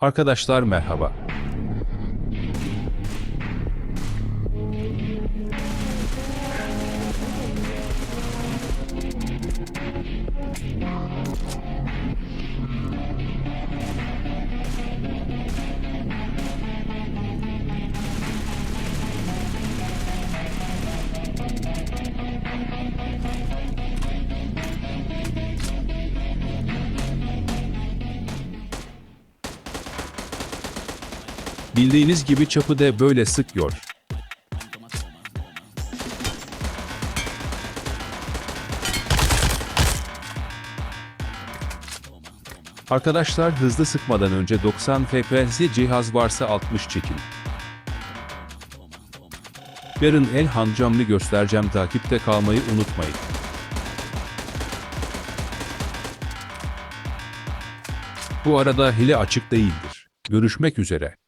Arkadaşlar merhaba. Bildiğiniz gibi çapı da böyle sıkıyor. Arkadaşlar hızlı sıkmadan önce 90 FPS cihaz varsa 60 çekin. Yarın el hancamlı göstereceğim takipte kalmayı unutmayın. Bu arada hile açık değildir. Görüşmek üzere.